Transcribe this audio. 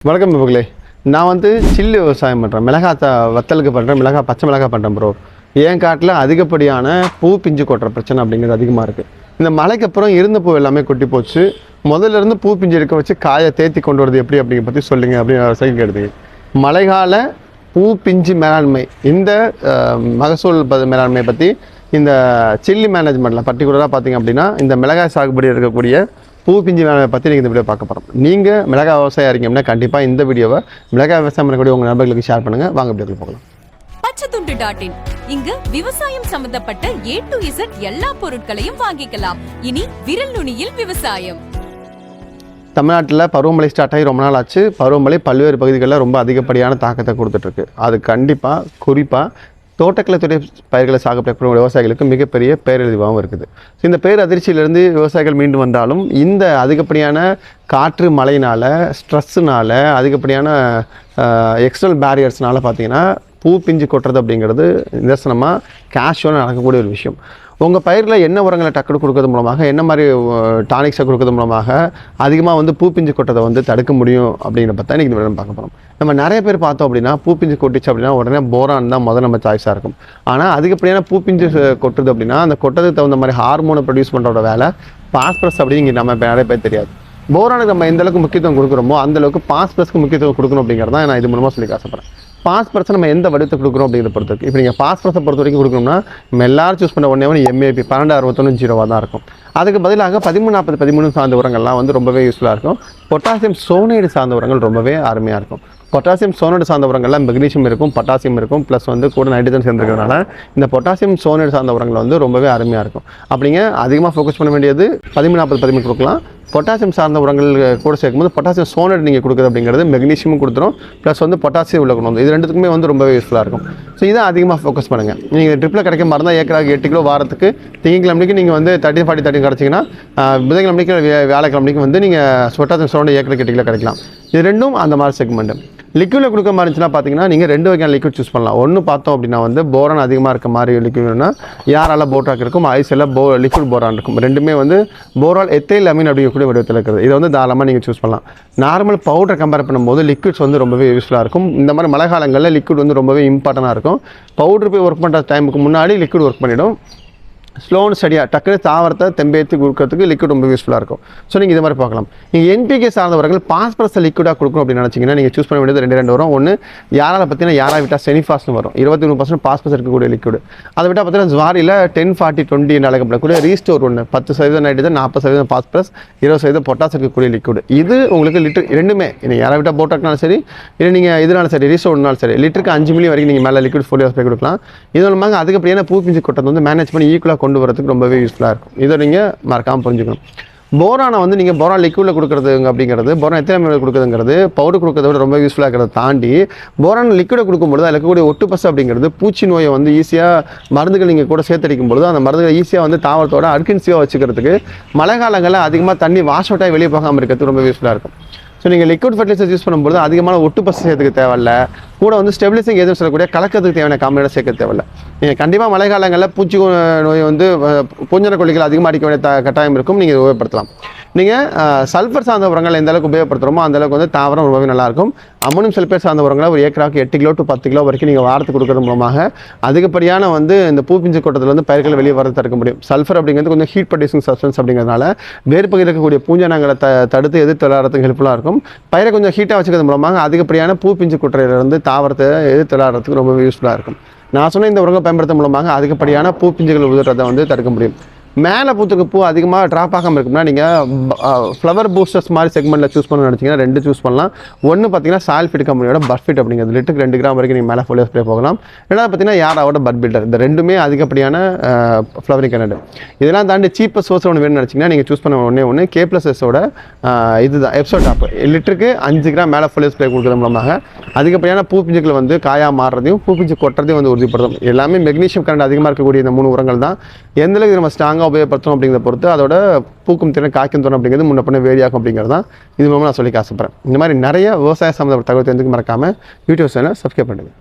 வணக்கம் நண்பர்களே. நான் வந்து சில்லு விவசாயம் பண்ணுறேன் மிளகா த வத்தலுக்கு பண்ணுறேன் மிளகா பச்சை மிளகா பண்ணுறேன் ப்ரோ என் காட்டில் அதிகப்படியான பூ பிஞ்சு கொட்டுற பிரச்சனை அப்படிங்கிறது அதிகமாக இருக்குது இந்த மழைக்கு அப்புறம் இருந்த பூ எல்லாமே கொட்டி போச்சு. முதல்ல இருந்து பூ பிஞ்சு எடுக்க வச்சு காயை தேத்தி கொண்டு வரது எப்படி அப்படிங்கிற பற்றி சொல்லுங்க அப்படின்னு விவசாயி கேடுது மழைக்கால பூ பிஞ்சு மேலாண்மை இந்த மகசூல் ப- மேலாண்மையை பற்றி இந்த சில்லி மேனேஜ்மெண்ட்டில் பர்டிகுலராக பார்த்தீங்க அப்படின்னா இந்த மிளகாய் சாகுபடி இருக்கக்கூடிய பூ பிஞ்சு பற்றி நீங்கள் இந்த வீடியோ பார்க்க போகிறோம் நீங்கள் மிளகாய் விவசாயம் இருக்கீங்கன்னா கண்டிப்பாக இந்த வீடியோவை மிளகாய் விவசாயம் பண்ணக்கூடிய உங்கள் நண்பர்களுக்கு ஷேர் பண்ணுங்கள் வாங்க வீடியோக்கு போகலாம். பச்சைத்துண்டு டாட் இன் இங்கு விவசாயம் சம்பந்தப்பட்ட ஏ டு இசட் எல்லா பொருட்களையும் வாங்கிக்கலாம். இனி விரல் நுனியில் விவசாயம். தமிழ்நாட்டில் பருவமழை ஸ்டார்ட் ஆகி ரொம்ப நாள் ஆச்சு. பருவமழை பல்வேறு பகுதிகளில் ரொம்ப அதிகப்படியான தாக்கத்தை கொடுத்துட்ருக்கு அது கண்டிப்பாக குறிப்பாக தோட்டக்கலைத்துறை பயிர்களை சாகுபடி விவசாயிகளுக்கு மிகப்பெரிய பேரழிவாகவும் இருக்குது. ஸோ இந்த பேர் அதிர்ச்சியிலிருந்து விவசாயிகள் மீண்டு வந்தாலும் இந்த அதிகப்படியான காற்று மழையினால் ஸ்ட்ரெஸ்ஸுனால் அதிகப்படியான எக்ஸ்டர்னல் பேரியர்ஸ்னால பார்த்தீங்கன்னா பூ பிஞ்சு கொட்டுறது அப்படிங்கிறது நிதர்சனமாக கேஷுவலாக நடக்கக்கூடிய ஒரு விஷயம். உங்கள் பயிரில் என்ன உரங்களை டக்குனு கொடுக்கறது மூலமாக என்ன மாதிரி டானிக்ஸை கொடுக்கறது மூலமாக அதிகமாக வந்து பூ பிஞ்சு கொட்டதை வந்து தடுக்க முடியும் அப்படிங்கிற பார்த்தா இன்றைக்கி நம்ம பார்க்க போகிறோம் நம்ம நிறைய பேர் பார்த்தோம் அப்படின்னா பூ பிஞ்சு கொட்டுச்சு அப்படின்னா உடனே போரான் தான் முதல் நம்ம சாய்ஸாக இருக்கும். ஆனால் அதிகப்படியான பூ பிஞ்சு கொட்டுது அப்படின்னா அந்த கொட்டதுக்கு தகுந்த மாதிரி ஹார்மோனை ப்ரொடியூஸ் பண்ணுறோட வேலை பாஸ்பரஸ் அப்படிங்கிற நம்ம நிறைய பேர் தெரியாது. போரானுக்கு நம்ம எந்த அளவுக்கு முக்கியத்துவம் கொடுக்குறோமோ அந்தளவுக்கு பாஸ்பரஸ்க்கு முக்கியத்துவம் கொடுக்கணும் அப்படிங்கிறதான் நான் இது மூலமாக சொல்லி காசப்படுறேன் பாஸ்பரஸை நம்ம எந்த வடிவத்தை கொடுக்குறோம் அப்படிங்கிறத பொறுத்த வரைக்கும் இப்போ நீங்கள் பாஸ்பரஸை பொறுத்த வரைக்கும் கொடுக்கணும்னா நம்ம எல்லாரும் சூஸ் பண்ண ஒன்றே ஒன்று எம்ஏபி பன்னெண்டு அறுபத்தொன்று ஜீரோவாக தான் இருக்கும். அதுக்கு பதிலாக பதிமூணு நாற்பது பதிமூணு சார்ந்த உரங்கள்லாம் வந்து ரொம்பவே யூஸ்ஃபுல்லாக இருக்கும். பொட்டாசியம் சோனைடு சார்ந்த உரங்கள் ரொம்பவே அருமையாக இருக்கும். பொட்டாசியம் சோனைடு சார்ந்த உரங்கள்லாம் மெக்னீஷியம் இருக்கும் பொட்டாசியம் இருக்கும் ப்ளஸ் வந்து கூட நைட்ரஜன் சேர்ந்துருக்கிறதுனால இந்த பொட்டாசியம் சோனைடு சார்ந்த உரங்கள் வந்து ரொம்பவே அருமையாக இருக்கும். அப்படிங்க அதிகமாக ஃபோக்கஸ் பண்ண வேண்டியது பதிமூணு நாற்பது பதிமூணு கொடுக்கலாம். பொட்டாசியம் சார்ந்த உரங்கள் கூட சேர்க்கும்போது பொட்டாசியம் சோனட் நீங்கள் கொடுக்குறது அப்படிங்கிறது மெக்னீஷியமும் கொடுத்துரும். ப்ளஸ் வந்து பொட்டாசியம் உள்ள கொண்டு வந்து இது ரெண்டுத்துக்குமே வந்து ரொம்பவே யூஸ்ஃபுல்லாக இருக்கும். ஸோ இதை அதிகமாக ஃபோக்கஸ் பண்ணுங்கள் நீங்கள் ட்ரிப்பில் கிடைக்க மறந்தால் ஏக்கராக எட்டு கிலோ வாரத்துக்கு திங்கக்கிழமைக்கு நீங்கள் வந்து தேர்ட்டி ஃபார்ட்டி தேர்ட்டி கிடச்சிங்கன்னா புதன்கிழமைக்கு வியாழக்கிழமைக்கு வந்து நீங்கள் பொட்டாசியம் சோனட் ஏக்கருக்கு எட்டு கிலோ கிடைக்கலாம். இது ரெண்டும் அந்த மாதிரி செக்மெண்ட்டு லிக்விடில் கொடுக்க மாதிரி இருந்துச்சுன்னா பார்த்தீங்கன்னா நீங்கள் ரெண்டு வகையான லிக்விட் சூஸ் பண்ணலாம். ஒன்று பார்த்தோம் அப்படின்னா வந்து போரான் அதிகமாக இருக்க மாதிரி லிக்விட்னா யாரால போட்டாக் இருக்கும் ஐஸில் போ லிக்விட் போரான் இருக்கும். ரெண்டுமே வந்து போரால் எத்தைல் அமீன் அப்படிங்கக்கூடிய வடிவத்தில் இருக்குது இதை வந்து தாராளமாக நீங்கள் சூஸ் பண்ணலாம். நார்மல் பவுடர் கம்பேர் பண்ணும்போது லிக்விட்ஸ் வந்து ரொம்பவே யூஸ்ஃபுல்லாக இருக்கும். இந்த மாதிரி மழை காலங்களில் லிக்விட் வந்து ரொம்பவே இம்பார்ட்டண்ட்டாக இருக்கும். பவுடர் போய் ஒர்க் பண்ணுற டைமுக்கு முன்னாடி லிக்விட் ஒர்க் பண்ணிடும். ஸ்லோன் ஸ்டடியாக டக்குனு தாவரத்தை தெம்பேற்றி கொடுக்கறதுக்கு லிக்விட் ரொம்ப யூஸ்ஃபுல்லாக இருக்கும். ஸோ நீங்கள் இது மாதிரி பார்க்கலாம். நீங்கள் என்பிகே சார்ந்தவர்கள் பாஸ்பரஸை லிக்விடாக கொடுக்கணும் அப்படின்னு நினச்சிங்கன்னா நீங்கள் சூஸ் பண்ண வேண்டியது ரெண்டு ரெண்டு வரும். ஒன்று யாரால் பார்த்தீங்கன்னா யாரா விட்டால் செனிஃபாஸ்னு வரும். இருபத்தி மூணு பர்சன்ட் பாஸ்பரஸ் இருக்கக்கூடிய லிக்விட் அதை விட்டால் பார்த்தீங்கன்னா ஜுவாரியில் டென் ஃபார்ட்டி டுவெண்ட்டி என்று அழைக்கப்படக்கூடிய ரீஸ்டோர் ஒன்று பத்து சதவீதம் நைட்ரஜன் நாற்பது சதவீதம் பாஸ்பரஸ் இருபது சதவீதம் பொட்டாஸ் இருக்கக்கூடிய லிக்விட் இது உங்களுக்கு லிட்டர் ரெண்டுமே. நீங்கள் யாரா விட்டால் போட்டாக்னாலும் சரி இல்லை நீங்கள் இதனாலும் சரி ரீஸ்டோர்னாலும் சரி லிட்டருக்கு அஞ்சு மில்லி வரைக்கும் நீங்கள் மேலே லிக்விட் ஃபோலியோ போய் கொடுக்கலாம். இது மூலமாக அதிகப்படியான பூ பிஞ்சு கொட்டத்தை வந்து மேனேஜ் பண்ணி ஈக்குவலாக கொண்டு வரதுக்கு ரொம்பவே யூஸ்ஃபுல்லாக இருக்கும். இதை நீங்கள் மறக்காமல் புரிஞ்சுக்கணும். போரானை வந்து நீங்கள் போரான் லிக்விடில் கொடுக்குறதுங்க அப்படிங்கிறது போரான் எத்தனை மில்லி கொடுக்குறதுங்கிறது பவுடர் கொடுக்கறத விட ரொம்ப யூஸ்ஃபுல்லாக இருக்கிறத தாண்டி போரான் லிக்விடை கொடுக்கும்பொழுது அதில் இருக்கக்கூடிய ஒட்டுப்பசு அப்படிங்கிறது பூச்சி நோயை வந்து ஈஸியாக மருந்துகள் நீங்கள் கூட சேர்த்தடிக்கும் பொழுது அந்த மருந்துகள் ஈஸியாக வந்து தாவரத்தோட அர்கின்சியாக வச்சுக்கிறதுக்கு மழை காலங்களில் அதிகமாக தண்ணி வாஷ் அவுட்டாக வெளியே போகாமல் இருக்கிறதுக்கு ரொம்ப யூஸ்ஃபுல்லாக இருக்கும். ஸோ நீங்கள் லிக்விட் ஃபர்டிலைசர்ஸ் யூஸ் பண்ணும்போது அதிகமான ஒட்டு பசு சேர்த்துக்க தேவையில்ல. கூட வந்து ஸ்டெபிலைசிங் எதுவும் சொல்லக்கூடிய கலக்கிறதுக்கு தேவையான காம்பனேட் சேர்க்க தேவையில்ல. நீங்கள் கண்டிப்பாக மழை காலங்களில் பூச்சி நோய் வந்து பூஞ்சன கொல்லிகள் அதிகமாக அடிக்க வேண்டிய கட்டாயம் இருக்கும். நீங்கள் உபயோகப்படுத்தலாம். நீங்கள் சல்ஃபர் சார்ந்த உரங்கள் எந்த அளவுக்கு உபயோகப்படுத்துகிறோமோ அந்த அளவுக்கு வந்து தாவரம் ரொம்பவே நல்லாயிருக்கும். அம்மோனியம் சல்ஃபேட் சார்ந்த உரங்களை ஒரு ஏக்கராக்கு எட்டு கிலோ டு பத்து கிலோ வரைக்கும் நீங்கள் வாரத்துக்கு கொடுக்கறது மூலமாக அதிகப்படியான வந்து இந்த பூ பிஞ்சு கொட்டத்தில் வந்து பயிர்கள் வெளியே வரது தடுக்க முடியும். சல்ஃபர் அப்படிங்கிறது கொஞ்சம் ஹீட் ப்ரொடியூசிங் சப்ஸ்டன்ஸ் அப்படிங்கிறதுனால வேறு பகுதியில் இருக்கக்கூடிய பூஞ்சனங்களை த தடுத்து எதிர்த்து விளையாடுறதுக்கு ஹெல்ப்ஃபுல்லாக இருக்கும். பயிரை கொஞ்சம் ஹீட்டாக வச்சுக்கிறது மூலமாக அதிகப்படியான பூ பிஞ்சு கொட்டுறையிலிருந்து தாவரத்தை எதிர்த்து விளையாடுறதுக்கு ரொம்பவே யூஸ்ஃபுல்லாக இருக்கும். நான் சொன்ன இந்த உரங்களை பயன்படுத்தும் மூலமாக அதிகப்படியான பூ பிஞ்சுகள் உதிர்றதை வந்து தடுக்க முடியும். மேலே பூத்துக்கு பூ அதிகமாக ட்ராப் ஆகாமல் இருக்கும்னா நீங்கள் ஃப்ளவர் பூஸ்டர்ஸ் மாதிரி செக்மெண்ட்டில் சூஸ் பண்ணணும்னு நினச்சிங்கன்னா ரெண்டு சூஸ் பண்ணலாம். ஒன்று பார்த்தீங்கன்னா சால்ஃபிட் கம்பெனியோட பர்ஃபிட் அப்படிங்கிறது. லிட்டருக்கு ரெண்டு கிராம் வரைக்கும் நீங்கள் மேலே ஃபோலியோ ஸ்ப்ரே போகலாம். ரெண்டாவது பார்த்தீங்கன்னா யாராவோட பட் பில்டர் இந்த ரெண்டுமே அதிகப்படியான ஃப்ளவரிங் கனடு இதெல்லாம் தாண்டி சீப்பஸ்ட் சோர்ஸ் ஒன்று வேணும்னு நினச்சிங்கன்னா நீங்கள் சூஸ் பண்ண ஒன்றே ஒன்று கே ப்ளஸ் எஸோட இதுதான். எப்சோ டாப் லிட்டருக்கு அஞ்சு கிராம் மேலே ஃபோலியோ ஸ்ப்ரே கொடுக்குறது மூலமாக அதிகப்படியான பூ பிஞ்சுகள் வந்து காயாக மாறுறதையும் பூ பிஞ்சு கொட்டுறதையும் வந்து உறுதிப்படுத்தும். எல்லாமே மெக்னீஷியம் கரண்ட் அதிகமாக இருக்கக்கூடிய இந்த மூணு உரங்கள் தான். எந்த அளவுக்கு நம்ம ஸ்ட்ராங்காக உபயோகப்படுத்தணும் அப்படிங்கிறத பொறுத்து அதோட பூக்கும் திறன் காய்க்கும் திறன் அப்படிங்கிறது முன்ன பண்ண வேரி ஆகும் அப்படிங்கிறது தான் இது மூலமாக நான் சொல்லி ஆசைப்பட்றேன் இந்த மாதிரி நிறைய விவசாய சம்மந்தப்பட்ட தகவல் தெரிஞ்சுக்க மறக்காமல் யூடியூப் சேனல் சப்ஸ்கிரைப் பண்ணுங்கள்